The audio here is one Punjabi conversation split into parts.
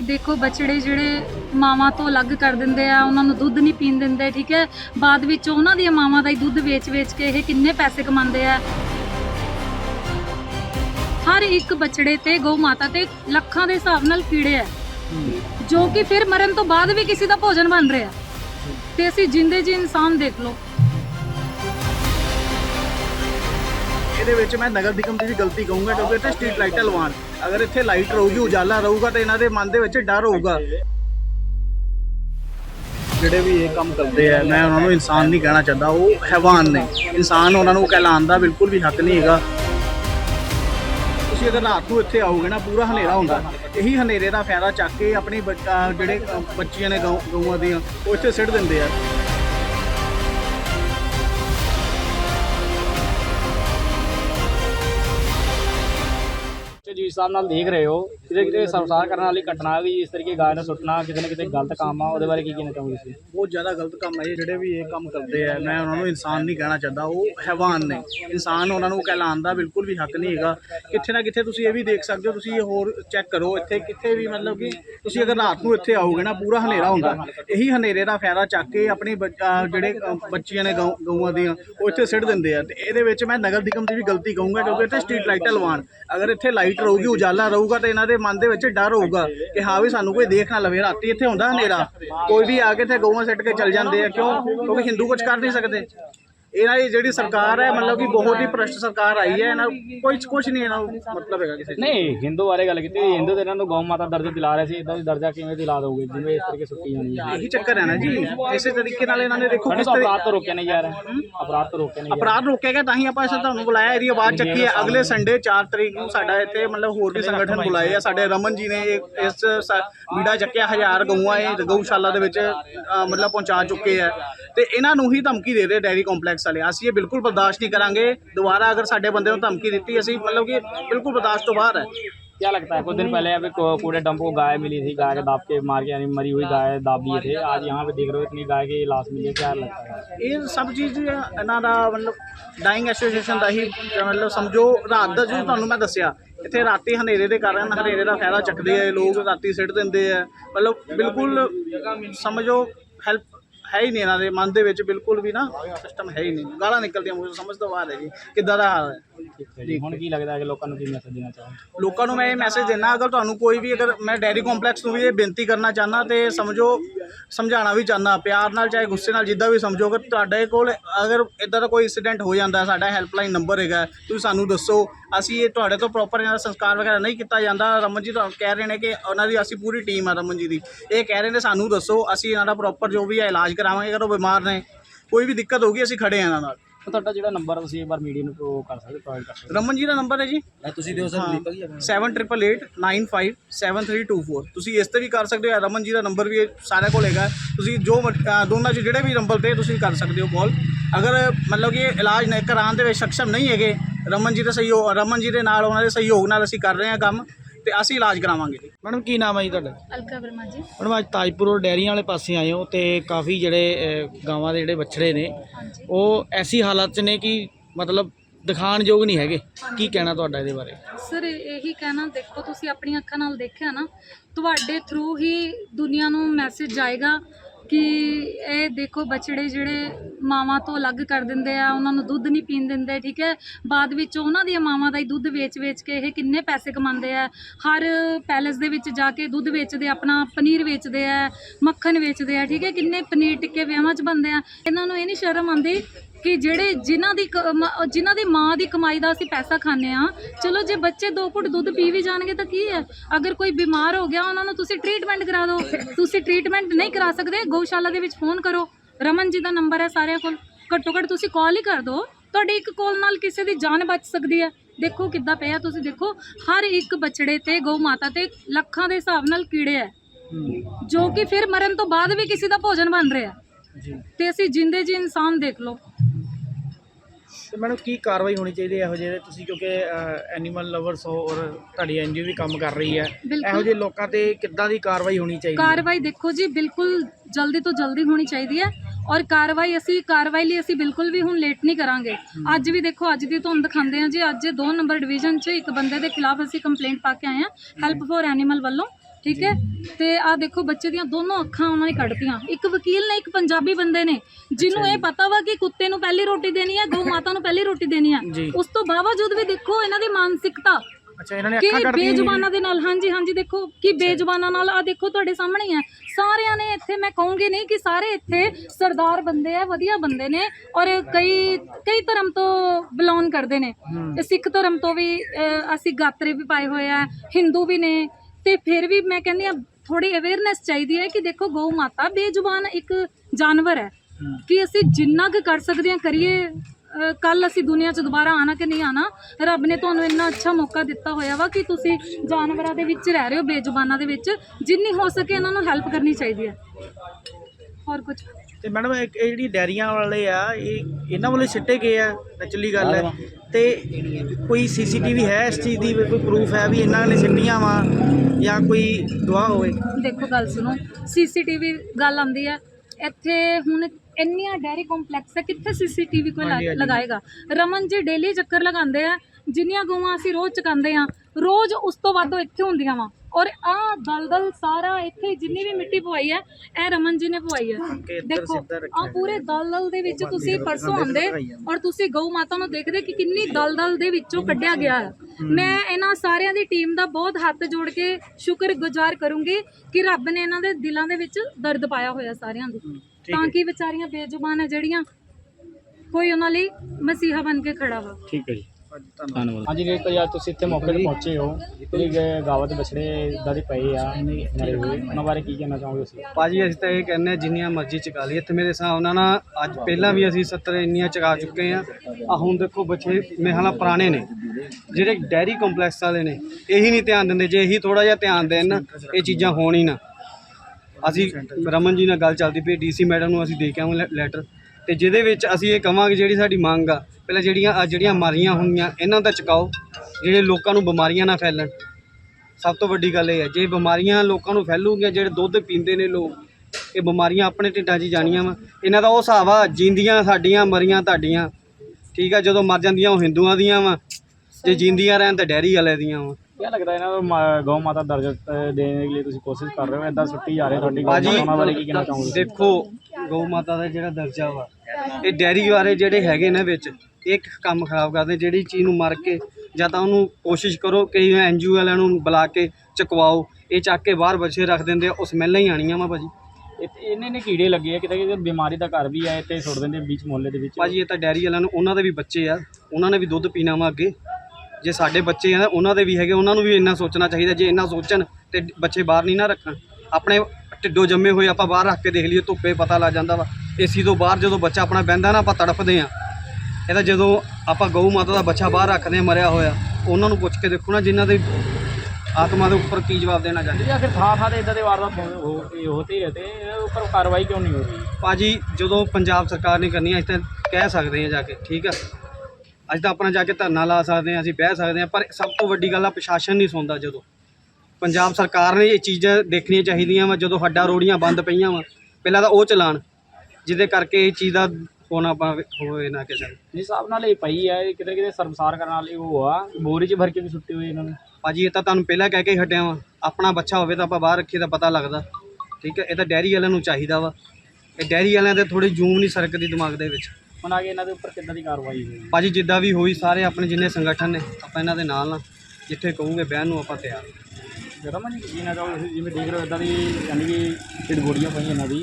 ਦੇਖੋ ਬਛੜੇ ਜਿਹੜੇ ਮਾਵਾਂ ਤੋਂ ਅਲੱਗ ਕਰ ਦਿੰਦੇ ਆ, ਉਹਨਾਂ ਨੂੰ ਦੁੱਧ ਨਹੀਂ ਪੀਣ ਦਿੰਦੇ, ਠੀਕ ਹੈ? ਬਾਅਦ ਵਿੱਚ ਉਹਨਾਂ ਦੀਆਂ ਮਾਵਾਂ ਦਾ ਹੀ ਦੁੱਧ ਵੇਚ-ਵੇਚ ਕੇ ਇਹ ਕਿੰਨੇ ਪੈਸੇ ਕਮਾਉਂਦੇ ਆ। ਹਰ ਇੱਕ ਬਚੜੇ ਤੇ ਗਊ ਮਾਤਾ ਤੇ ਲੱਖਾਂ ਦੇ ਹਿਸਾਬ ਨਾਲ ਕੀੜੇ ਆ। ਜੋ ਕਿ ਫਿਰ ਮਰਨ ਤੋਂ ਬਾਅਦ ਵੀ ਕਿਸੇ ਦਾ ਭੋਜਨ ਬਣ ਰਿਹਾ। ਤੇ ਅਸੀਂ ਜਿੰਦੇ ਜੀ ਇਨਸਾਨ ਦੇਖ ਲਓ। ਇਹਦੇ ਵਿੱਚ ਮੈਂ ਨਗਰ ਨਿਗਮ ਦੀ ਵੀ ਗਲਤੀ ਕਹੂੰਗਾ ਕਿਉਂਕਿ ਇੱਥੇ ਸਟਰੀਟ ਲਾਈਟਾਂ ਲਵਾਉਣ ਅਗਰ ਇੱਥੇ ਲਾਈਟ ਰਹੂਗੀ, ਉਜਾਲਾ ਰਹੂਗਾ ਤਾਂ ਇਹਨਾਂ ਦੇ ਮਨ ਦੇ ਵਿੱਚ ਡਰ ਹੋਊਗਾ। ਜਿਹੜੇ ਵੀ ਇਹ ਕੰਮ ਕਰਦੇ ਆ, ਮੈਂ ਉਹਨਾਂ ਨੂੰ ਇਨਸਾਨ ਨਹੀਂ ਕਹਿਣਾ ਚਾਹੁੰਦਾ, ਉਹ ਹੈਵਾਨ ਨੇ। ਇਨਸਾਨ ਉਹਨਾਂ ਨੂੰ ਕਹਿਲਾਉਣ ਦਾ ਬਿਲਕੁਲ ਵੀ ਹੱਕ ਨਹੀਂ ਹੈਗਾ। ਤੁਸੀਂ ਅਗਰ ਰਾਤ ਨੂੰ ਇੱਥੇ ਆਓਗੇ ਨਾ, ਪੂਰਾ ਹਨੇਰਾ ਹੁੰਦਾ। ਇਹੀ ਹਨੇਰੇ ਦਾ ਫਾਇਦਾ ਚੱਕ ਕੇ ਆਪਣੀ ਬੱਚ- ਜਿਹੜੇ ਬੱਚੀਆਂ ਨੇ ਗਊ- ਗਊਆਂ ਦੀਆਂ, ਉਹ ਇੱਥੇ ਸਿੱਟ ਦਿੰਦੇ ਆ। ਤੇ ਸਾਹਿਬ ਨਾਲ ਦੇਖ ਰਹੇ ਹੋ, ਕਿਤੇ ਕਿਤੇ ਸੰਸਾਰ ਕਰਨ ਵਾਲੀ ਘਟਨਾ ਵੀ ਇਸ ਤਰੀਕੇ ਗਾਇ ਨੂੰ ਸੁੱਟਣਾ, ਕਿਤੇ ਨਾ ਕਿਤੇ ਗਲਤ ਕੰਮ ਆ, ਉਹਦੇ ਬਾਰੇ ਕੀ ਕਹਿਣਾ ਚਾਹੋਗੇ ਤੁਸੀਂ? ਬਹੁਤ ਜ਼ਿਆਦਾ ਗਲਤ ਕੰਮ ਹੈ ਇਹ, ਜਿਹੜੇ ਵੀ ਇਹ ਕੰਮ ਕਰਦੇ ਆ, ਮੈਂ ਉਹਨਾਂ ਨੂੰ ਇਨਸਾਨ ਨਹੀਂ ਕਹਿਣਾ ਚਾਹੁੰਦਾ, ਉਹ ਹੈਵਾਨ ਨੇ। ਇਨਸਾਨ ਉਹਨਾਂ ਨੂੰ ਕਹਿਲਾਉਣ ਦਾ ਬਿਲਕੁਲ ਵੀ ਹੱਕ ਨਹੀਂ ਹੈਗਾ। ਕਿੱਥੇ ਨਾ ਕਿੱਥੇ ਤੁਸੀਂ ਇਹ ਵੀ ਦੇਖ ਸਕਦੇ ਹੋ, ਤੁਸੀਂ ਇਹ ਹੋਰ ਚੈੱਕ ਕਰੋ, ਇੱਥੇ ਕਿੱਥੇ ਵੀ ਮਤਲਬ ਕਿ ਤੁਸੀਂ ਅਗਰ ਰਾਤ ਨੂੰ ਇੱਥੇ ਆਓਗੇ ਨਾ, ਪੂਰਾ ਹਨੇਰਾ ਹੁੰਦਾ। ਇਹੀ ਹਨੇਰੇ ਦਾ ਫਾਇਦਾ ਚੱਕ ਕੇ ਆਪਣੀ ਬੱਚ- ਜਿਹੜੇ ਬੱਚੀਆਂ ਨੇ ਗਊ- ਗਊਆਂ ਦੀਆਂ, ਉਹ ਇੱਥੇ ਸਿੱਟ ਦਿੰਦੇ ਆ। ਤੇ ਇਹਦੇ ਵਿੱਚ ਮੈਂ ਨਗਰ ਨਿਗਮ ਦੀ ਵੀ ਗਲਤੀ ਕਹੂੰਗਾ, ਕਿਉਂਕਿ ਇੱਥੇ ਸਟਰੀਟ ਲਾਈਟਾਂ ਲਵਾਉਣ। ਅਗਰ ਇੱਥੇ ਲਾਈਟ ਰਹੂਗੀ ਉਜਾਲਾ ਰਹੂਗਾ ਤੇ ਇਹਨਾਂ ਦੇ ਮਨ ਦੇ ਵਿੱਚ ਡਰ ਹੋਊਗਾ ਕਿ ਹਾਂ ਵੀ ਸਾਨੂੰ ਕੋਈ ਦੇਖ ਨਾ ਲਵੇ, ਰਾਤੀ ਇੱਥੇ ਹੁੰਦਾ ਹਨੇਰਾ। ਕੋਈ ਵੀ ਆ ਕੇ ਇੱਥੇ ਗਊਆਂ ਸਿੱਟ ਕੇ ਚੱਲ ਜਾਂਦੇ ਆ, ਕਿਉਂ? ਕਿਉਂਕਿ ਹਿੰਦੂ ਕੁਝ ਕਰ ਨਹੀਂ ਸਕਦੇ। ਇਹਨਾਂ ਦੀ ਜਿਹੜੀ ਸਰਕਾਰ ਹੈ ਮਤਲਬ ਕਿ ਬਹੁਤ ਹੀ ਭ੍ਰਸ਼ਟ ਸਰਕਾਰ ਆਈ ਹੈ ਇਹਨਾਂ ਕੋਈ ਕੁਝ ਨਹੀਂ ਇਹਨਾਂ ਨੂੰ ਮਤਲਬ ਹੈਗਾ ਕਿਸੇ। ਨਹੀਂ ਹਿੰਦੂ ਬਾਰੇ ਗੱਲ ਕੀਤੀ ਹਿੰਦੂ ਤੇ ਇਹਨਾਂ ਨੂੰ ਗਊ ਮਾਤਾ ਦਰਜਾ ਦਿਲਾ ਰਹੇ ਸੀ ਇਦਾਂ ਦੀ ਦਰਜਾ ਕਿਵੇਂ ਦਿਲਾ ਦੋਗੇ ਜਿਵੇਂ ਇਸ ਤਰੀਕੇ ਸੁੱਟੀ ਜਾਂਦੀ ਹੈ। ਇਹੀ ਚੱਕਰ ਹੈ ਨਾ ਜੀ ਇਸੇ ਤਰੀਕੇ ਨਾਲ ਇਹਨਾਂ ਨੇ ਦੇਖੋ ਕਿਸ ਤੋਂ ਤਰੀਕੇ ਅਪਰਾਧ ਤੋਂ ਰੋਕਿਆ ਨਹੀਂ ਜਾ ਰਿਹਾ। ਅਪਰਾਧ ਤੋਂ ਰੋਕਿਆ ਨਹੀਂ ਜਾ ਅਪਰਾਧ ਰੋਕੇਗਾ ਤਾਂ ਹੀ ਆਪਾਂ ਇਸ ਤੁਹਾਨੂੰ ਬੁਲਾਇਆ ਇਹਦੀ ਆਵਾਜ਼ ਚੱਕੀ ਹੈ। ਅਗਲੇ ਸੰਡੇ 4 ਤਰੀਕ ਨੂੰ ਸਾਡਾ ਇੱਥੇ ਮਤਲਬ ਹੋਰ ਵੀ ਸੰਗਠਨ ਬੁਲਾਏ ਆ। ਸਾਡੇ ਰਮਨ ਜੀ ਨੇ ਇਹ- ਇਸ ਸ- ਬੀੜਾ ਚੱਕਿਆ ਹਜ਼ਾਰ ਗਊਆਂ ਇਹ ਗਊਸ਼ਾਲਾ ਦੇ ਵਿੱਚ ਅ, ਮਤਲਬ ਪਹੁੰਚਾ ਚੁੱਕੇ ਆ। ਤੇ ਇਹਨਾਂ ਨੂੰ ਹੀ ਧਮਕੀ ਦੇ ਰਹੇ ਡੈਰੀ ਕੰਪਲੈਕਸ ਵਾਲੇ ਅਸੀਂ ਇਹ ਬਿਲਕੁਲ ਬਰਦਾਸ਼ਤ ਨਹੀਂ ਕਰਾਂਗੇ ਦੁਬਾਰਾ ਅਗਰ ਸਾਡੇ ਬੰਦੇ ਨੂੰ ਧਮਕੀ ਦਿੱਤੀ ਅਸੀਂ ਮਤਲਬ ਕਿ ਬਿਲਕੁਲ ਬਰਦਾਸ਼ਤ ਤੋਂ ਬਾਹਰ ਹੈ क्या लगता है कुछ दिन पहले अभी कू- कूड़े डंप को गाय मिली थी गाय के दाब के मार के यानी मरी हुई गाय दाब दिए थे आज यहाँ पे देख रहे हो इतनी गाय की लाश मिली है क्या लगता है ਇਹ ਸਭ ਚੀਜ਼ ਇਹਨਾਂ ਦਾ ਮਤਲਬ ਡਾਈਂਗ ਐਸੋਸੀਏਸ਼ਨ ਦਾ ਹੀ ਮਤਲਬ ਸਮਝੋ ਰਾਤ ਦਾ ਜੋ ਤੁਹਾਨੂੰ ਮੈਂ ਦੱਸਿਆ ਇੱਥੇ ਰਾਤੀ ਹਨੇਰੇ ਦੇ ਕਾਰਨ ਹਨੇਰੇ ਦਾ ਫਾਇਦਾ ਚੱਕਦੇ ਆ ਇਹ ਲੋਕ ਰਾਤੀ ਸਿੱਟ ਦਿੰਦੇ ਆ ਮਤਲਬ ਬਿਲਕੁਲ ਸਮਝੋ ਹੈਲਪ ਹੈ ਹੀ ਨਹੀਂ ਇਹਨਾਂ ਦੇ ਮਨ ਦੇ ਵਿੱਚ ਬਿਲਕੁਲ ਵੀ ਨਾ ਸਿਸਟਮ ਹੈ ਹੀ ਨਹੀਂ। ਗਾਲਾਂ ਨਿਕਲਦੀਆਂ ਮੂੰਹ ਸਮਝ ਤੋਂ ਬਾਹਰ ਹੈ ਜੀ ਕਿੱਦਾਂ ਦਾ ਹਾਲ ਹੈ। ਜੀ ਹੁਣ ਕੀ ਲੱਗਦਾ ਹੈ ਕਿ ਲੋਕਾਂ ਨੂੰ ਕੀ ਮੈਸੇਜ ਦੇਣਾ ਚਾਹੋ ਲੋਕਾਂ ਨੂੰ ਮੈਂ ਇਹ ਮੈਸੇਜ ਦੇਣਾ ਅਗਰ ਤੁਹਾਨੂੰ ਕੋਈ ਵੀ ਅਗਰ ਮੈਂ ਡੈਰੀ ਕੰਪਲੈਕਸ ਨੂੰ ਵੀ ਇਹ ਬੇਨਤੀ ਕਰਨਾ ਚਾਹਨਾ ਤੇ ਸਮਝੋ ਸਮਝਾਉਣਾ ਵੀ ਚਾਹਨਾ ਪਿਆਰ ਨਾਲ ਚਾਹੇ ਗੁੱਸੇ ਨਾਲ ਜਿੱਦਾਂ ਵੀ ਸਮਝੋ ਅਗਰ ਤੁਹਾਡੇ ਕੋਲ ਅਗਰ ਇਦਾਂ ਦਾ ਕੋਈ ਇਨਸੀਡੈਂਟ ਹੋ ਜਾਂਦਾ ਸਾਡਾ ਹੈਲਪਲਾਈਨ ਨੰਬਰ ਹੈਗਾ ਤੁਸੀਂ ਸਾਨੂੰ ਦੱਸੋ ਅਸੀਂ ਇਹ ਤੁਹਾਡੇ ਤੋਂ ਪ੍ਰੋਪਰ ਇਹਨਾਂ ਦਾ ਸੰਸਕਾਰ ਵਗੈਰਾ ਨਹੀਂ ਕੀਤਾ ਜਾਂਦਾ। ਰਮਨ ਜੀ ਤੁਹਾਨੂੰ ਕਹਿ ਰਹੇ ਨੇ ਕਿ ਉਹਨਾਂ ਦੀ ਅਸੀਂ ਪੂਰੀ ਟੀਮ ਆ ਰਮਨ ਜੀ ਦੀ। ਇਹ ਕਹਿ ਰਹੇ ਨੇ ਸਾਨੂੰ ਦੱਸੋ ਅਸੀਂ ਇਹਨਾਂ ਦਾ ਪ੍ਰੋਪਰ ਜੋ ਵੀ ਹੈ ਇਲਾਜ ਕਰਾਵਾਂਗੇ ਅਗਰ ਉਹ ਬਿਮਾਰ ਨੇ ਕੋਈ ਵੀ ਦਿੱਕਤ ਹੋਗੀ ਅਸੀਂ ਖੜੇ ਆ ਇਹਨਾਂ ਨਾਲ। ਤੁਹਾਡਾ ਜਿਹੜਾ ਨੰਬਰ ਹੈ ਤੁਸੀਂ ਇੱਕ ਵਾਰ ਮੀਡੀਆ ਨੂੰ ਪ੍ਰੋ ਕਰ ਸਕਦੇ ਪ੍ਰੋਵਾਈਡ ਕਰ ਸਕਦੇ ਰਮਨ ਜੀ ਦਾ ਨੰਬਰ ਹੈ ਜੀ। ਤੁਸੀਂ ਦਿਓ ਹਾਂ 7888957324 ਤੁਸੀਂ ਇਸ ਤੇ ਵੀ ਕਰ ਸਕਦੇ ਹੋ ਰਮਨ ਜੀ ਦਾ ਨੰਬਰ ਵੀ ਸਾਰਿਆਂ ਕੋਲ ਹੈਗਾ। ਤੁਸੀਂ ਜੋ ਦੋਨਾਂ ਚ ਜਿਹੜੇ ਵੀ ਨੰਬਰ ਤੇ ਤੁਸੀਂ ਕਰ ਸਕਦੇ ਹੋ ਕਾਲ ਅਗਰ ਮਤਲਬ ਕਿ ਇਲਾਜ ਨਹੀਂ ਕਰਾਉਣ ਦੇ ਵਿੱਚ ਸક્ષਮ ਨਹੀਂ ਹੈਗੇ ਰਮਨ ਜੀ ਦੇ ਸਹਿਯੋਗ ਰਮਨ ਜੀ ਦੇ ਨਾਲ ਉਹਨਾਂ ਦੇ ਸਹਿਯੋਗ ਨਾਲ ਅਸੀਂ ਕਰ ਰਹੇ ਹਾਂ ਕੰਮ। ਤੇ ਅਸੀਂ ਇਲਾਜ ਕਰਾਵਾਂਗੇ ਜੀ। ਮੈਡਮ ਕੀ ਨਾਮ ਹੈ ਜੀ ਤੁਹਾਡਾ? ਅਲਕਾ ਵਰਮਾ ਜੀ। ਮੈਡਮ ਅੱਜ ਤਾਜਪੁਰ ਡੈਰੀਆਂ ਵਾਲੇ ਪਾਸੇ ਆਏ ਹੋ ਤੇ ਕਾਫੀ ਜਿਹੜੇ ਗਾਵਾਂ ਦੇ ਜਿਹੜੇ ਵੱਛੜੇ ਨੇ ਹਾਂਜੀ। ਉਹ ਐਸੀ ਹਾਲਤ 'ਚ ਨੇ ਕਿ ਮਤਲਬ ਦਿਖਾਣਯੋਗ ਨਹੀਂ ਹੈਗੇ। ਕੀ ਕਹਿਣਾ ਤੁਹਾਡਾ ਇਹਦੇ ਬਾਰੇ? ਸਰ ਇਹੀ ਕਹਿਣਾ ਦੇਖੋ ਤੁਸੀਂ ਆਪਣੀਆਂ ਅੱਖਾਂ ਨਾਲ ਦੇਖਿਆ ਨਾ ਤੁਹਾਡੇ ਥਰੂ ਹੀ ਦੁਨੀਆ ਨੂੰ ਮੈਸੇਜ ਜਾਏਗਾ ਕਿ ਇਹ ਦੇਖੋ ਬਛੜੇ ਜਿਹੜੇ ਮਾਵਾਂ ਤੋਂ ਅਲੱਗ ਕਰ ਦਿੰਦੇ ਆ, ਉਹਨਾਂ ਨੂੰ ਦੁੱਧ ਨਹੀਂ ਪੀਣ ਦਿੰਦੇ, ਠੀਕ ਹੈ? ਬਾਅਦ ਵਿੱਚ ਉਹਨਾਂ ਦੀਆਂ ਮਾਵਾਂ ਦਾ ਹੀ ਦੁੱਧ ਵੇਚ-ਵੇਚ ਕੇ ਇਹ ਕਿੰਨੇ ਪੈਸੇ ਕਮਾਉਂਦੇ ਆ। ਹਰ ਪੈਲੇਸ ਦੇ ਵਿੱਚ ਜਾ ਕੇ ਦੁੱਧ ਵੇਚਦੇ ਆਪਣਾ ਪਨੀਰ ਵੇਚਦੇ ਆ, ਮੱਖਣ ਵੇਚਦੇ ਆ, ਠੀਕ ਹੈ? ਕਿੰਨੇ ਪਨੀਰ ਟਿੱਕੇ ਵਿਆਹਾਂ 'ਚ ਬਣਦੇ ਆ। ਇਹਨਾਂ ਨੂੰ ਇਹ ਨਹੀਂ ਸ਼ਰਮ ਆਉਂਦੀ ਕਿ ਜਿਹੜੇ ਜਿਨ੍ਹਾਂ ਦੀ ਜਿਨ੍ਹਾਂ ਦੀ ਮਾਂ ਦੀ ਕਮਾਈ ਦਾ ਅਸੀਂ ਪੈਸਾ ਖਾਂਦੇ ਆ ਚਲੋ ਜੇ ਬੱਚੇ ਦੋ ਘੁੱਟ ਦੁੱਧ ਪੀ ਵੀ ਜਾਣਗੇ ਤਾਂ ਕੀ ਹੈ? ਅਗਰ ਕੋਈ ਬਿਮਾਰ ਹੋ ਗਿਆ ਉਹਨਾਂ ਨੂੰ ਤੁਸੀਂ ਟ੍ਰੀਟਮੈਂਟ ਕਰਾ ਦਿਓ। ਤੁਸੀਂ ਟ੍ਰੀਟਮੈਂਟ ਨਹੀਂ ਕਰਾ ਸਕਦੇ ਗਊਸ਼ਾਲਾ ਦੇ ਵਿੱਚ ਫੋਨ ਕਰੋ। ਰਮਨ ਜੀ ਦਾ ਨੰਬਰ ਹੈ ਸਾਰਿਆਂ ਕੋਲ। ਘੱਟੋ ਘੱਟ ਤੁਸੀਂ ਕਾਲ ਹੀ ਕਰ ਦਿਓ। ਤੁਹਾਡੀ ਇੱਕ ਕਾਲ ਨਾਲ ਕਿਸੇ ਦੀ ਜਾਨ ਬਚ ਸਕਦੀ ਹੈ। ਦੇਖੋ ਕਿੱਦਾਂ ਪਿਆ ਤੁਸੀਂ ਦੇਖੋ ਹਰ ਇੱਕ ਬਛੜੇ ਤੇ ਗਊ ਮਾਤਾ ਤੇ ਲੱਖਾਂ ਦੇ ਹਿਸਾਬ ਨਾਲ ਕੀੜੇ ਹੈ। ਜੋ ਕਿ ਫਿਰ ਮਰਨ ਤੋਂ ਬਾਅਦ ਵੀ ਕਿਸੇ ਦਾ ਭੋਜਨ ਬਣ ਰਿਹਾ ਜੀ। ਤੇ ਅਸੀਂ ਜਿੰਦੇ ਜੀ ਇਨਸਾਨ ਦੇਖ ਲਓ। ਤੇ ਮੈਡਮ ਕੀ ਕਾਰਵਾਈ ਹੋਣੀ ਚਾਹੀਦੀ ਹੈ ਇਹੋ ਜਿਹੇ? ਤੁਸੀਂ ਕਿਉਂਕਿ ਐਨੀਮਲ ਲਵਰਸ ਹੋ ਔਰ ਤੁਹਾਡੀ ਐਨਜੀਓ ਵੀ ਕੰਮ ਕਰ ਰਹੀ ਹੈ। ਬਿਲਕੁਲ। ਇਹੋ ਜਿਹੇ ਲੋਕਾਂ ਤੇ ਕਿੱਦਾਂ ਦੀ ਕਾਰਵਾਈ ਹੋਣੀ ਚਾਹੀਦੀ ਹੈ? ਕਾਰਵਾਈ ਦੇਖੋ ਜੀ ਬਿਲਕੁਲ ਜਲਦੀ ਤੋਂ ਜਲਦੀ ਹੋਣੀ ਚਾਹੀਦੀ ਹੈ ਔਰ ਕਾਰਵਾਈ ਅਸੀਂ ਕਾਰਵਾਈ ਲਈ ਅਸੀਂ ਬਿਲਕੁਲ ਵੀ ਹੁਣ ਲੇਟ ਨਹੀਂ ਕਰਾਂਗੇ। ਅੱਜ ਵੀ ਦੇਖੋ ਅੱਜ ਦੀ ਤੁਹਾਨੂੰ ਦਿਖਾਉਂਦੇ ਹਾਂ ਜੀ ਅੱਜ 2 ਨੰਬਰ ਡਿਵੀਜ਼ਨ 'ਚ ਇੱਕ ਬੰਦੇ ਦੇ ਖਿਲਾਫ ਅਸੀਂ ਕੰਪਲੇਂਟ ਪਾ ਕੇ ਆਏ ਹਾਂ ਹੈਲਪ ਫॉर ਐਨੀਮਲ ਵੱਲੋਂ। ਠੀਕ ਹੈ? ਤੇ ਆ ਦੇਖੋ ਬੱਚੇ ਦੀਆਂ ਦੋਨੋਂ ਅੱਖਾਂ ਉਹਨਾਂ ਨੇ ਕੱਢਤੀਆਂ। ਇੱਕ ਵਕੀਲ ਨੇ ਇੱਕ ਪੰਜਾਬੀ ਬੰਦੇ ਨੇ ਜਿਹਨੂੰ ਇਹ ਪਤਾ ਵਾ ਕਿ ਕੁੱਤੇ ਨੂੰ ਪਹਿਲੀ ਰੋਟੀ ਦੇਣੀ ਹੈ ਗਊ ਮਾਤਾ ਨੂੰ ਪਹਿਲੀ ਰੋਟੀ ਦੇਣੀ ਹੈ ਜੀ। ਉਸ ਤੋਂ ਬਾਵਜੂਦ ਵੀ ਦੇਖੋ ਇਹਨਾਂ ਦੀ ਮਾਨਸਿਕਤਾ ਅੱਛਾ ਇਹਨਾਂ ਨੇ ਕਿ ਅੱਖਾਂ ਕੱਢਦੀਆਂ ਬੇਜ਼ੁਬਾਨਾਂ ਦੇ ਨਾਲ ਹਾਂਜੀ ਹਾਂਜੀ ਦੇਖੋ ਕਿ ਬੇਜ਼ੁਬਾਨਾਂ ਨਾਲ ਆ ਦੇਖੋ ਤੁਹਾਡੇ ਸਾਹਮਣੇ ਹੀ ਹੈ ਸਾਰਿਆਂ ਨੇ ਇੱਥੇ ਮੈਂ ਕਹੂੰਗੀ ਨਹੀਂ ਕਿ ਸਾਰੇ ਇੱਥੇ ਸਰਦਾਰ ਬੰਦੇ ਆ ਵਧੀਆ ਬੰਦੇ ਨੇ ਔਰ ਕਈ ਕਈ ਧਰਮ ਤੋਂ ਬਿਲੋਂਗ ਕਰਦੇ ਨੇ। ਤੇ ਸਿੱਖ ਧਰਮ ਤੋਂ ਵੀ ਅਹ, ਅਸੀਂ ਗਾਤਰੇ ਵੀ ਪਾਏ ਹੋਏ ਆ ਹਿੰਦੂ ਵੀ ਨੇ ਤੇ ਫਿਰ ਵੀ ਮੈਂ ਕਹਿੰਦੀ ਆ ਥੋੜੀ ਅਵੇਅਰਨੈਸ ਚਾਹੀਦੀ ਹੈ ਕਿ ਦੇਖੋ ਗਊ ਮਾਤਾ ਬੇਜ਼ੁਬਾਨ ਇੱਕ ਜਾਨਵਰ ਹੈ। ਕਿ ਅਸੀਂ ਜਿੰਨਾ ਕੁ ਕਰ ਸਕਦੇ ਹਾਂ ਕਰੀਏ ਕੱਲ ਅਸੀਂ ਦੁਨੀਆ 'ਚ ਦੁਬਾਰਾ ਆਣਾ ਕਿ ਨਹੀਂ ਆਣਾ ਰੱਬ ਨੇ ਤੁਹਾਨੂੰ ਇੰਨਾ ਅੱਛਾ ਮੌਕਾ ਦਿੱਤਾ ਹੋਇਆ ਵਾ ਕਿ ਤੁਸੀਂ ਜਾਨਵਰਾਂ ਦੇ ਵਿੱਚ ਰਹਿ ਰਹੇ ਹੋ ਬੇਜ਼ੁਬਾਨਾਂ ਦੇ ਵਿੱਚ ਜਿੰਨੀ ਹੋ ਸਕੇ ਇਹਨਾਂ ਨੂੰ ਹੈਲਪ ਕਰਨੀ ਚਾਹੀਦੀ ਹੈ। ਹੋਰ ਕੁਝ ਤੇ ਮੈਡਮ ਇਹ ਇਹ ਜਿਹੜੀ ਡੈਰੀਆਂ ਵਾਲੇ ਆ ਇਹ ਇਹਨਾਂ ਵੱਲੋਂ ਸਿੱਟੇ ਗਏ ਆ ਨੈਚੁਰਲੀ ਗੱਲ ਹੈ। ਤੇ ਕੋਈ ਸੀਸੀਟੀਵੀ ਹੈ ਇਸ ਚੀਜ਼ ਦੀ? ਕੋਈ ਪ੍ਰੂਫ ਹੈ ਵੀ ਇਹਨਾਂ ਨੇ ਸਿੱਟੀਆਂ ਵਾ ਜਾਂ ਕੋਈ ਗਵਾਹ ਹੋਵੇ? ਦੇਖੋ ਗੱਲ ਸੁਣੋ। ਸੀਸੀਟੀਵੀ ਗੱਲ ਆਉਂਦੀ ਹੈ। ਇੱਥੇ ਹੁਣ ਇੰਨੀਆਂ ਡੈਰੀ ਕੰਪਲੈਕਸ ਹੈ ਕਿੱਥੇ ਸੀਸੀਟੀਵੀ ਕੋਈ ਲਾ- ਹਾਂਜੀ, ਹਾਂਜੀ। ਲਗਾਏਗਾ? ਰਮਨ ਜੀ ਡੇਲੀ ਚੱਕਰ ਲਗਾਉਂਦੇ ਆ ਜਿੰਨੀਆਂ ਗਊਆਂ ਅਸੀਂ ਰੋਜ਼ ਚਕਾਉਂਦੇ ਆ ਰੋਜ਼ ਉਸ ਤੋਂ ਵੱਧ ਉਹ ਇੱਥੇ ਹੁੰਦੀਆਂ ਵਾ। ਔਰ ਆ ਦਲਦਲ ਸਾਰਾ ਇੱਥੇ ਜਿੰਨੀ ਵੀ ਮਿੱਟੀ ਪਵਾਈ ਹੈ ਇਹ ਰਮਨ ਜੀ ਨੇ ਪਵਾਈ ਹੈ। ਦੇਖੋ ਆ ਪੂਰੇ ਦਲਦਲ ਦੇ ਵਿੱਚ ਤੁਸੀਂ ਪਰਸੋਂ ਆਉਂਦੇ ਔਰ ਤੁਸੀਂ ਗਊ ਮਾਤਾ ਨੂੰ ਦੇਖਦੇ ਕਿ ਕਿੰਨੀ ਦਲਦਲ ਦੇ ਵਿੱਚੋਂ ਕੱਢਿਆ ਗਿਆ ਹੈ। ਮੈਂ ਇਹਨਾਂ ਸਾਰਿਆਂ ਦੀ ਟੀਮ ਦਾ ਬਹੁਤ ਹੱਥ ਜੋੜ ਕੇ ਸ਼ੁਕਰਗੁਜ਼ਾਰ ਕਰੂੰਗੀ ਕਿ ਰੱਬ ਨੇ ਇਹਨਾਂ ਦੇ ਦਿਲਾਂ ਦੇ ਵਿੱਚ ਦਰਦ ਪਾਇਆ ਹੋਇਆ ਸਾਰਿਆਂ ਦੇ ਤਾਂ ਕਿ ਵਿਚਾਰੀਆਂ ਬੇਜ਼ੁਬਾਨ ਹੈ ਜਿਹੜੀਆਂ ਕੋਈ ਉਹਨਾਂ ਲਈ ਮਸੀਹਾ ਬਣ ਕੇ ਖੜਾ ਵਾ। ਠੀਕ ਹੈ ਜੀ। ਧੰਨਵਾਦ। ਧੰਨਵਾਦ। ਹਾਂਜੀ ਜੀ ਤਾਂ ਯਾਰ ਤੁਸੀਂ ਇੱਥੇ ਮੌਕੇ ਤੇ ਪਹੁੰਚੇ ਹੋ। ਤੇ ਗਾਵਾਂ ਦੇ ਬਛੜੇ ਇਦਾਂ ਦੇ ਪਏ ਆ ਮਰੇ ਹੋਏ। ਉਹਨਾਂ ਬਾਰੇ ਕੀ ਕਹਿਣਾ ਚਾਹੋਗੇ ਤੁਸੀਂ? ਭਾਜੀ ਅਸੀਂ ਤਾਂ ਇਹ ਕਹਿੰਦੇ ਹਾਂ ਜਿੰਨੀਆਂ ਮਰਜ਼ੀ ਚਕਾ ਲਈ ਇੱਥੇ ਮੇਰੇ ਹਿਸਾਬ ਨਾਲ ਨਾ ਅੱਜ ਪਹਿਲਾਂ ਵੀ ਅਸੀਂ 70 ਇੰਨੀਆਂ ਚਕਾ ਚੁੱਕੇ ਆ ਆ ਹੁਣ ਦੇਖੋ ਬੱਚੇ ਮੇਹਲਾ ਪੁਰਾਣੇ ਨੇ। ਜਿਹੜੇ ਡੈਰੀ ਕੰਪਲੈਕਸ ਵਾਲੇ ਨੇ ਇਹੀ ਨਹੀਂ ਧਿਆਨ ਦਿੰਦੇ। ਜੇ ਇਹੀ ਥੋੜਾ ਜਿਹਾ ਧਿਆਨ ਦੇਣ ਨਾ ਇਹ ਚੀਜ਼ਾਂ ਹੋਣ ਹੀ ਨਾ। ਅਸੀਂ ਰਮਨ ਜੀ ਨਾਲ ਗੱਲ ਚੱਲਦੀ ਪਈ ਡੀਸੀ ਮੈਡਮ ਨੂੰ ਅਸੀਂ ਦੇ ਕੇ ਆਵਾਂ ਲੈਟਰ। ਤੇ ਜਿਹਦੇ ਵਿੱਚ ਅਸੀਂ ਇਹ ਕਵਾਂਗੇ ਜਿਹੜੀ ਸਾਡੀ ਮੰਗ ਆ ਪਹਿਲਾਂ ਜਿਹੜੀਆਂ ਆਹ ਜਿਹੜੀਆਂ ਮਾਰੀਆਂ ਹੋਈਆਂ ਇਹਨਾਂ ਦਾ ਚਕਾਓ ਜਿਹੜੇ ਲੋਕਾਂ ਨੂੰ ਬਿਮਾਰੀਆਂ ਨਾ ਫੈਲਣ। ਸਭ ਤੋਂ ਵੱਡੀ ਗੱਲ ਇਹ ਹੈ ਜੇ ਬਿਮਾਰੀਆਂ ਲੋਕਾਂ ਨੂੰ ਫੈਲੂਗੀਆਂ ਜਿਹੜੇ ਦੁੱਧ ਪੀਂਦੇ ਨੇ ਲੋਕ ਇਹ ਬਿਮਾਰੀਆਂ ਆਪਣੇ ਢਿੱਡਾਂ 'ਚ ਜਾਣੀਆਂ ਵਾ। ਇਹਨਾਂ ਦਾ ਉਹ ਹਿਸਾਬ ਆ ਜਿੰਦੀਆਂ ਸਾਡੀਆਂ ਮਰੀਆਂ ਤੁਹਾਡੀਆਂ। ਠੀਕ ਆ ਜਦੋਂ ਮਰ ਜਾਂਦੀਆਂ ਉਹ ਹਿੰਦੂਆਂ ਦੀਆਂ ਵਾ ਜੇ ਜਿੰਦੀਆਂ ਰਹਿਣ ਤਾਂ ਡੈਰੀ ਵਾਲੇ ਦੀਆਂ ਵਾ। ਕੀ ਲੱਗਦਾ ਇਹਨਾਂ ਨੂੰ ਮਾ- ਗਊ ਮਾਤਾ ਦਰਜ ਦੇਣ ਦੇ ਲਈ ਤੁਸੀਂ ਕੋਸ਼ਿਸ਼ ਕਰ ਰਹੇ ਹੋ? ਇਦਾਂ ਸੁੱਟੀ ਜਾ ਰਹੇ ਤੁਹਾਡੀ ਗਊ ਮਾਤਾ ਬਾਰੇ ਕੀ ਕਹਿਣਾ ਚਾਹੋਗੇ? ਦੇਖੋ ਗਊ ਮਾਤਾ ਦਾ ਜਿਹੜਾ ਦਰਜਾ ਵਾ ਇਹ ਡੈਰੀ ਵਾਲੇ ਜਿਹੜੇ ਹੈਗੇ ਨੇ ਵਿੱਚ ਇੱਕ ਕੰਮ ਖਰਾਬ ਕਰਦੇ ਜਿਹੜੀ ਚੀਜ਼ ਨੂੰ ਮਾਰ ਕੇ ਜਾਂ ਤਾਂ ਉਹਨੂੰ ਕੋਸ਼ਿਸ਼ ਕਰੋ ਕਿ ਐਨਜੀਓ ਵਾਲਿਆਂ ਨੂੰ ਬੁਲਾ ਕੇ ਚਕਵਾਓ ਇਹ ਚੱਕ ਕੇ ਬਾਹਰ ਬੱਚੇ ਰੱਖ ਦਿੰਦੇ ਆ, ਉਹ ਸਮੈਲਾਂ ਹੀ ਆਣੀਆਂ ਵਾ ਭਾਜੀ। ਇੱਥੇ ਇਹਨੇ ਨੇ ਕੀੜੇ ਲੱਗੇ ਆ ਕਿਤੇ ਕਿਤੇ ਬਿਮਾਰੀ ਦਾ ਘਰ ਵੀ ਆ ਇੱਥੇ ਸੁੱਟ ਦਿੰਦੇ ਵਿੱਚ ਮੁਹੱਲੇ ਦੇ ਵਿੱਚ। ਭਾਜੀ ਇਹ ਤਾਂ ਡੈਰੀ ਵਾਲਿਆਂ ਨੂੰ ਉਹਨਾਂ ਦੇ ਵੀ ਬੱਚੇ ਆ ਉਹਨਾਂ ਨੇ ਵੀ ਦੁੱਧ ਪੀਣਾ ਵਾ ਅੱਗੇ। ਜੇ ਸਾਡੇ ਬੱਚੇ ਆ ਨਾ ਉਹਨਾਂ ਦੇ ਵੀ ਹੈਗੇ ਉਹਨਾਂ ਨੂੰ ਵੀ ਇੰਨਾ ਸੋਚਣਾ ਚਾਹੀਦਾ ਜੇ ਇੰਨਾ ਸੋਚਣ ਤੇ ਬੱਚੇ ਬਾਹਰ ਨਹੀਂ ਨਾ ਰੱਖਣ। ਆਪਣੇ ਢਿੱਡੋਂ ਜੰਮੇ ਹੋਏ ਆਪਾਂ ਬਾਹਰ ਰੱਖ ਕੇ ਦੇਖ ਲਈਏ ਧੁੱਪੇ ਪਤਾ ਲੱਗ ਜਾਂਦਾ ਵਾ। ਏਸੀ ਤੋਂ ਬਾਹਰ ਜਦੋਂ ਬੱਚਾ ਆਪਣਾ ਬਹਿੰਦਾ ਨਾ ਆਪਾਂ ਤੜਫਦੇ ਆ ਇਹ ਤਾਂ ਜਦੋਂ ਆਪਾਂ ਗਊ ਮਾਤਾ ਦਾ ਬੱਚਾ ਬਾਹਰ ਰੱਖਦੇ ਆ ਮਰਿਆ ਹੋਇਆ ਉਹਨਾਂ ਨੂੰ ਪੁੱਛ ਕੇ ਦੇਖੋ ਨਾ ਜਿਨ੍ਹਾਂ ਦੇ ਆਤਮਾ ਦੇ ਉੱਪਰ ਕੀ ਜਵਾਬ ਦੇਣਾ ਚਾਹੁੰਦੇ। ਜਾਂ ਫਿਰ ਥਾਂ ਥਾਂ ਤੇ ਇਦਾਂ ਦੇ ਵਾਰਦਾਤ ਹੋ- ਹੋਤੇ ਹੀ ਰਹਤੇ ਇਹਦੇ ਉੱਪਰ ਕਾਰਵਾਈ ਕਿਉਂ ਨਹੀਂ ਹੋ ਰਹੀ? ਭਾਜੀ ਜਦੋਂ ਪੰਜਾਬ ਸਰਕਾਰ ਨੇ ਕਰਨੀ ਅਸੀਂ ਤਾਂ ਕਹਿ ਸਕਦੇ ਹਾਂ ਜਾ ਕੇ ਠੀਕ ਆ? ਅੱਜ ਤਾਂ ਆਪਣਾ ਜਾ ਕੇ ਧਰਨਾ ਲਾ ਸਕਦੇ ਹਾਂ ਅਸੀਂ ਬਹਿ ਸਕਦੇ ਹਾਂ ਪਰ ਸਭ ਤੋਂ ਵੱਡੀ ਗੱਲ ਆ ਪ੍ਰਸ਼ਾਸਨ ਨਹੀਂ ਸੁਣਦਾ ਜਦੋਂ। ਪੰਜਾਬ ਸਰਕਾਰ ਨੇ ਇਹ ਚੀਜ਼ਾਂ ਦੇਖਣੀਆਂ ਚਾਹੀਦੀਆਂ ਵਾ ਜਦੋਂ ਹੱਡਾਂ ਰੋੜੀਆਂ ਬੰਦ ਪਈਆਂ ਵਾ ਪਹਿਲਾਂ ਤਾਂ ਉਹ ਚਲਾਣ ਜਿਹਦੇ ਕਰਕੇ ਇਹ ਚੀਜ਼ ਦਾ ਹੋਣਾ ਪਾਵੇ ਹੋਵੇ ਨਾ ਕਿਸੇ ਨੂੰ। ਜਿਸ ਹਿਸਾਬ ਨਾਲ ਇਹ ਪਈ ਹੈ ਇਹ ਕਿਤੇ ਕਿਤੇ ਸਰਮਸਾਰ ਕਰਨ ਵਾਲੀ ਉਹ ਆ ਬੋਰੀ 'ਚ ਭਰ ਕੇ ਵੀ ਸੁੱਟੀ ਹੋਈ ਇਹਨਾਂ ਨੇ। ਭਾਜੀ ਇਹ ਤਾਂ ਤੁਹਾਨੂੰ ਪਹਿਲਾਂ ਕਹਿ ਕੇ ਹੀ ਹਟਿਆ ਵਾ। ਆਪਣਾ ਬੱਚਾ ਹੋਵੇ ਤਾਂ ਆਪਾਂ ਬਾਹਰ ਰੱਖੀਏ ਤਾਂ ਪਤਾ ਲੱਗਦਾ। ਠੀਕ ਹੈ ਇਹ ਤਾਂ ਡੈਰੀ ਵਾਲਿਆਂ ਨੂੰ ਚਾਹੀਦਾ ਵਾ। ਇਹ ਡੈਰੀ ਵਾਲਿਆਂ ਦੇ ਥੋੜੀ ਜੂਮ ਨਹੀਂ ਸਰਕਦੀ ਦਿਮਾਗ ਦੇ ਵਿੱਚ। ਹੁਣ ਆ ਕੇ ਇਹਨਾਂ ਦੇ ਉੱਪਰ ਕਿੱਦਾਂ ਦੀ ਕਾਰਵਾਈ ਹੋਈ? ਭਾਜੀ ਜਿੱਦਾਂ ਵੀ ਹੋਈ ਸਾਰੇ ਆਪਣੇ ਜਿੰਨੇ ਸੰਗਠਨ ਨੇ ਆਪਾਂ ਇਹਨਾਂ ਦੇ ਨਾਲ ਨਾਲ ਜਿੱਥੇ ਕਹੋਗੇ ਬਹਿਣ ਨੂੰ ਆਪਾਂ ਤਿਆਰ ਰਮਨ ਜੀ ਕੀ ਨਾ ਤੁਸੀਂ ਜਿਵੇਂ ਦੇਖ ਰਹੇ ਹੋ ਇਦਾਂ ਦੀ ਯਾਨੀ ਕਿ ਢਿੱਡ ਪਈਆਂ ਇਹਨਾਂ ਦੀ।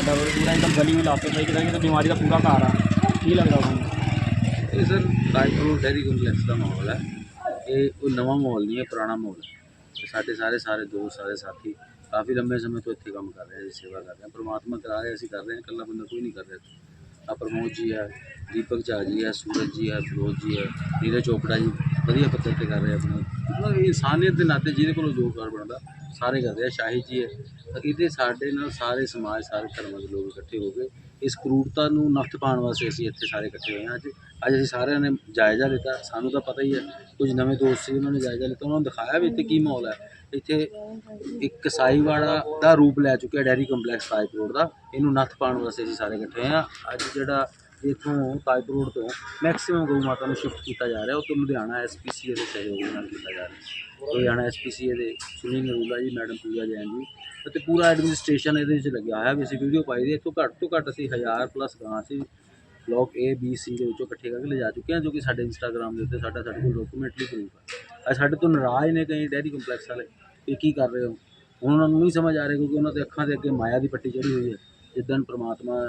ਅੱਡਾ ਪੂਰਾ ਇੱਕਦਮ ਗਲੀ ਵੀ ਲਾਤੇ ਪਈ ਕਿਤੇ ਕਿਤੇ ਬਿਮਾਰੀ ਦਾ ਪੂਰਾ ਘਰ ਆ। ਕੀ ਲੱਗਦਾ ਤੁਹਾਨੂੰ? ਇਹ ਸਰ, ਰਾਜਪੁਰ ਡੈਰੀ ਕੰਪਲੈਕਸ ਦਾ ਮਾਹੌਲ ਹੈ। ਇਹ ਕੋਈ ਨਵਾਂ ਮਾਹੌਲ ਨਹੀਂ ਹੈ, ਪੁਰਾਣਾ ਮਾਹੌਲ ਹੈ। ਸਾਡੇ ਸਾਰੇ ਸਾਰੇ ਦੋਸਤ, ਸਾਰੇ ਸਾਥੀ ਕਾਫੀ ਲੰਬੇ ਸਮੇਂ ਤੋਂ ਇੱਥੇ ਕੰਮ ਕਰ ਰਹੇ ਜੀ ਸੇਵਾ ਕਰ ਰਹੇ ਹਾਂ, ਪ੍ਰਮਾਤਮਾ ਕਰਾ ਰਿਹਾ ਅਸੀਂ ਕਰ ਰਹੇ ਹਾਂ, ਇਕੱਲਾ ਬੰਦਾ ਕੋਈ ਨਹੀਂ ਕਰ ਰਿਹਾ ਆ ਪ੍ਰਮੋਦ ਜੀ ਹੈ, ਦੀਪਕ ਝਾ ਜੀ ਹੈ, ਸੂਰਜ ਜੀ ਹੈ, ਫਿਰੋਜ਼ ਜੀ ਹੈ, ਨੀਰਜ ਚੋਪੜਾ ਜੀ, ਵਧੀਆ ਪੱਧਰ ਤੇ ਕਰ ਰਹੇ ਆਪਣੇ। ਮਤਲਬ ਇਨਸਾਨੀਅਤ ਦੇ ਨਾਤੇ ਜਿਹਦੇ ਕੋਲੋਂ ਰੋਜ਼ਗਾਰ ਬਣਦਾ, ਸਾਰੇ ਕਰ ਰਹੇ ਆ, ਸ਼ਾਹੀ ਜੀ ਹੈ। ਤਾਂ ਇਹਦੇ ਸਾਡੇ ਨਾਲ ਸਾਰੇ ਸਮਾਜ, ਸਾਰੇ ਧਰਮਾਂ ਦੇ ਲੋਕ ਇਕੱਠੇ ਹੋ ਗਏ। ਇਸ ਕਰੂਰਤਾ ਨੂੰ ਨਫ਼ਤ ਪਾਉਣ ਵਾਸਤੇ ਅਸੀਂ ਇੱਥੇ ਸਾਰੇ ਇਕੱਠੇ ਹੋਏ ਹਾਂ। ਅੱਜ ਅੱਜ ਅਸੀਂ ਸਾਰਿਆਂ ਨੇ ਜਾਇਜ਼ਾ ਲਿੱਤਾ। ਸਾਨੂੰ ਤਾਂ ਪਤਾ ਹੀ ਹੈ, ਕੁਝ ਨਵੇਂ ਦੋਸਤ ਸੀ, ਉਹਨਾਂ ਨੇ ਜਾਇਜ਼ਾ ਲਿੱਤਾ। ਉਹਨਾਂ ਨੂੰ ਦਿਖਾਇਆ ਵੀ ਇੱਥੇ ਕੀ ਮਾਹੌਲ ਹੈ। ਇੱਥੇ ਇੱਕ ਕਸਾਈਵਾੜਾ ਦਾ ਰੂਪ ਲੈ ਚੁੱਕਿਆ, ਡੈਰੀ ਕੰਪਲੈਕਸ ਰਾਜਪੁਰ ਦਾ। ਇਹਨੂੰ ਨੱਥ ਪਾਉਣ ਵਾਸਤੇ ਅਸੀਂ ਸਾਰੇ ਇਕੱਠੇ ਹੋਏ ਹਾਂ। ਅੱਜ ਜਿਹੜਾ ਇੱਥੋਂ ਤਾਜਪੁਰ ਰੋਡ ਤੋਂ ਮੈਕਸਿਮਮ ਗਊ ਮਾਤਾ ਨੂੰ ਸ਼ਿਫਟ ਕੀਤਾ ਜਾ ਰਿਹਾ, ਉਹ ਤੋਂ ਲੁਧਿਆਣਾ ਐਸਪੀਸੀਏ ਦੇ ਸਹਿਯੋਗ ਨਾਲ ਕੀਤਾ ਜਾ ਰਿਹਾ। ਲੁਧਿਆਣਾ ਐਸਪੀਸੀਏ ਦੇ ਸੁਨੀਲ ਨਰੂਲਾ ਜੀ, ਮੈਡਮ ਪੂਜਾ ਜੈਨ ਜੀ, ਅਤੇ ਪੂਰਾ ਐਡਮਿਨਿਸਟ੍ਰੇਸ਼ਨ ਇਹਦੇ ਵਿੱਚ ਲੱਗਿਆ ਹੋਇਆ। ਵੀ ਅਸੀਂ ਵੀਡੀਓ ਪਾਈ ਦੀ, ਇੱਥੋਂ ਘੱਟ ਤੋਂ ਘੱਟ ਅਸੀਂ 1000 ਪਲੱਸ ਗਾਂ ਅਸੀਂ ਬਲੌਕ A, B, C ਦੇ ਵਿੱਚੋਂ ਇਕੱਠੇ ਕਰਕੇ ਲਿਜਾ ਚੁੱਕੇ ਹਾਂ, ਜੋ ਕਿ ਸਾਡੇ ਇੰਸਟਾਗ੍ਰam ਦੇ ਉੱਤੇ ਸਾਡਾ ਸਾਡੇ ਕੋਲ ਡਾਕੂਮੈਂਟਰੀ ਪ੍ਰੂਫ ਹੈ ਸਾਡੇ ਤੋਂ ਨਾਰਾਜ਼ ਨੇ ਕਈ ਡੈਰੀ ਕੰਪਲੈਕਸ ਵਾਲੇ ਇਹ ਕੀ ਕਰ ਰਹੇ ਹੋ ਹੁਣ ਉਹਨਾਂ ਨੂੰ ਨਹੀਂ ਸਮਝ ਆ ਰਿਹਾ ਕਿਉਂਕਿ ਉਹਨਾਂ ਦੇ ਅੱਖਾਂ ਦੇ ਅੱਗੇ ਮਾਇਆ ਦੀ ਪੱਟੀ ਚੜੀ ਹੋਈ ਹੈ ਜਿੱਦਣ ਪ੍ਰਮਾਤਮਾ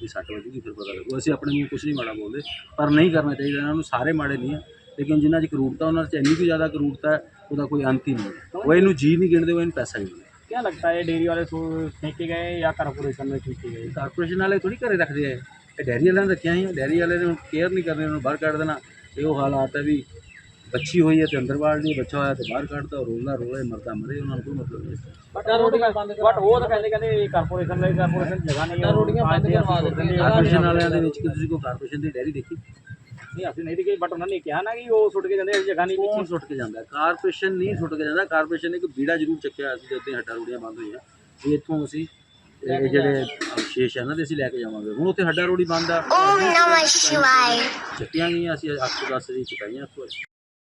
ਦੀ ਸੱਟ ਵੱਜੂਗੀ ਫਿਰ ਪਤਾ ਲੱਗੂ ਅਸੀਂ ਆਪਣੇ ਨੂੰ ਕੁਝ ਨਹੀਂ ਮਾੜਾ ਬੋਲਦੇ ਪਰ ਨਹੀਂ ਕਰਨਾ ਚਾਹੀਦਾ ਇਹਨਾਂ ਨੂੰ ਸਾਰੇ ਮਾੜੇ ਨਹੀਂ ਹੈ ਲੇਕਿਨ ਜਿਨ੍ਹਾਂ 'ਚ ਕਰੂਰਤਾ ਉਹਨਾਂ 'ਚ ਇੰਨੀ ਕੁ ਜ਼ਿਆਦਾ ਕਰੂਰਤਾ ਹੈ ਉਹਦਾ ਕੋਈ ਅੰਤ ਹੀ ਨਹੀਂ ਹੈ ਉਹ ਇਹਨੂੰ ਜੀ ਨਹੀਂ ਗਿਣਦੇ ਉਹ ਇਹਨੂੰ ਪੈਸਾ ਹੀ ਨਹੀਂ क्या लगता है डेयरी वाले सो फेंके गए या कारपोरेशन में फेंके गए ਕਾਰਪੋਰੇਸ਼ਨ ਵਾਲੇ ਥੋੜੀ ਘਰੇ ਰੱਖਦੇ ਆ ਇਹ। ਇਹ ਡੈਰੀ ਵਾਲਿਆਂ ਨੇ ਰੱਖਿਆ ਹੀ ਡੈਰੀ ਵਾਲੇ ਨੇ ਕੇਅਰ ਨਹੀਂ ਕਰਨੀ ਉਹਨੂੰ ਬਾਹਰ ਕੱਢ ਦੇਣਾ ਇਹ ਉਹ ਹਾਲਾਤ ਹੈ ਵੀ ਬੱਚੀ ਹੋਈ ਹੈ ਤੇ ਅੰਦਰ ਵਾੜ ਨਹੀਂ ਬੱਚਾ ਹੋਇਆ ਤੇ ਬਾਹਰ ਕੱਢਦਾ ਔਰ ਰੋਲਾ ਰੋਲੇ ਮਰਦਾ ਮਰੇ ਉਹਨਾਂ ਨੂੰ ਮਤਲਬ ਨਹੀਂ ਬਟ ਰੋਡੀਆਂ ਬੰਦ ਬਟ ਉਹ ਤਾਂ ਕਹਿੰਦੇ ਕਹਿੰਦੇ ਕਾਰਪੋਰੇਸ਼ਨ ਲਈ ਕਾਰਪੋਰੇਸ਼ਨ ਜਗ੍ਹਾ ਨਹੀਂ ਹੈ। ਰੋਡੀਆਂ ਬੰਦ ਕਰਵਾ ਦਿੰਦੇ। ਕਾਰਪੋਰੇਸ਼ਨ ਵਾਲਿਆਂ ਦੇ ਵਿੱਚ ਕਿ ਤੁਸੀਂ ਕੋਈ ਕਾਰਪੋਰੇਸ਼ਨ ਦੀ ਡੈਰੀ ਦੇਖੀ? ਨਹੀਂ ਅਸੀਂ ਨਹੀਂ ਦੇਖੀ ਬਟ ਉਹਨਾਂ ਨੇ ਕਿਹਾ ਨਾ ਕਿ ਉਹ ਸੁੱਟ ਕੇ ਜਾਂਦੇ ਇਸ ਜਗ੍ਹਾ ਨਹੀਂ ਕੌਣ ਸੁੱਟ ਕੇ ਜਾਂਦਾ? ਕਾਰਪੋਰੇਸ਼ਨ ਨਹੀਂ ਸੁੱਟ ਕੇ ਜਾਂਦਾ। ਕਾਰਪੋਰੇਸ਼ਨ ਨੇ ਇੱਕ ਬੀੜਾ ਜ਼ਰੂਰ ਚੱਕਿਆ ਅਸੀਂ ਜਦੋਂ ਹੱਟਾ ਰੋਡੀਆਂ ਬੰਦ ਹੋਈਆਂ। ਵੀ ਇੱਥੋਂ ਅਸੀਂ ਇਹ ਜਿਹੜੇ ਅਵਸ਼ੇਸ਼ ਹਨ ਦੇ ਅਸੀਂ ਲੈ ਕੇ ਜਾਵਾਂਗੇ। ਹੁਣ ਉੱਥੇ ਹੱਡਾ ਰੋੜੀ ਬੰਦ ਆ। ਓਮ ਨਮः ਸ਼ਿਵਾਏ ਚੱਟੀਆਂ ਗਈਆਂ ਅਸੀਂ 810 ਦੀ ਚੁਕਾਈਆਂ ਉੱਥੇ